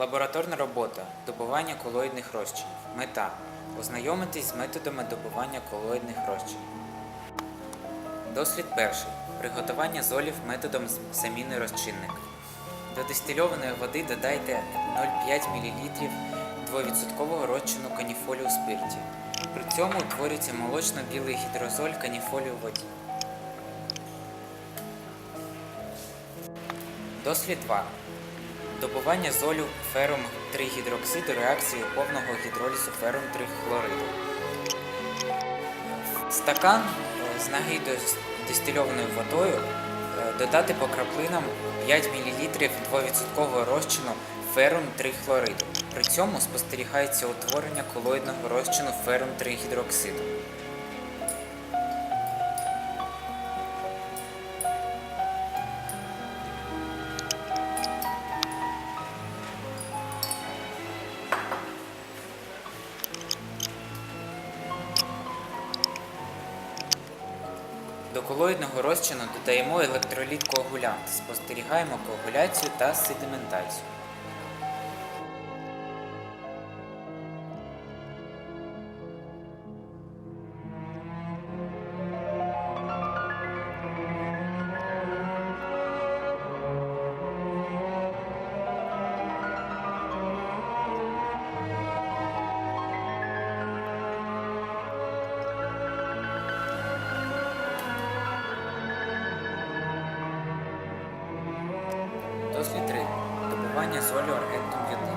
Лабораторна робота. Добування колоїдних розчинів. Мета. Ознайомитись з методами добування колоїдних розчинів. Дослід перший. Приготування золів методом заміни розчинника. До дистильованої води додайте 0,5 мл 2% розчину каніфолю у спирті. При цьому утворюється молочно-білий гідрозоль каніфолю у воді. Дослід 2. Добування золю ферум 3 гідроксиду реакцією повного гідролізу ферум 3 хлориду. Стакан е, з нагрітою с- дистильованою водою е, додати по краплинам 5 мл 2% розчину ферум 3 хлориду. При цьому спостерігається утворення колоїдного розчину ферум 3 гідроксиду. До колоїдного розчину додаємо електроліт коагулянт. Спостерігаємо коагуляцію та sedimентацію. Дослід 3. Добування солі аргентум йодиду.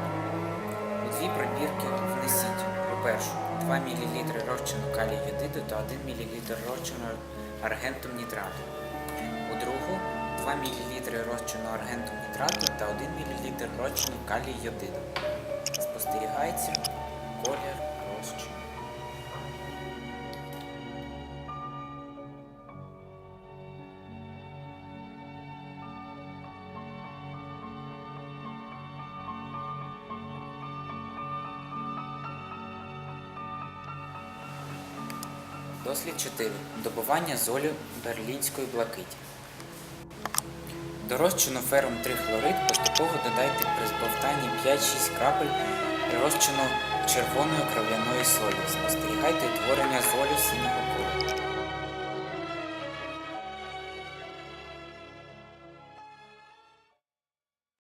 У дві пробірки внесіть у першу 2 мл розчину калію йодиду та 1 мл розчину аргентум нітрату. У другу 2 мл розчину аргентум нітрату та 1 мл розчину калію йодиду. Спостерігається колір розчину. Дослід 4. Добування золі берлінської блакиті. До розчину ферум 3 хлорид поступово додайте при збовтанні 5-6 крапель розчину червоної кров'яної солі. Спостерігайте утворення золі синього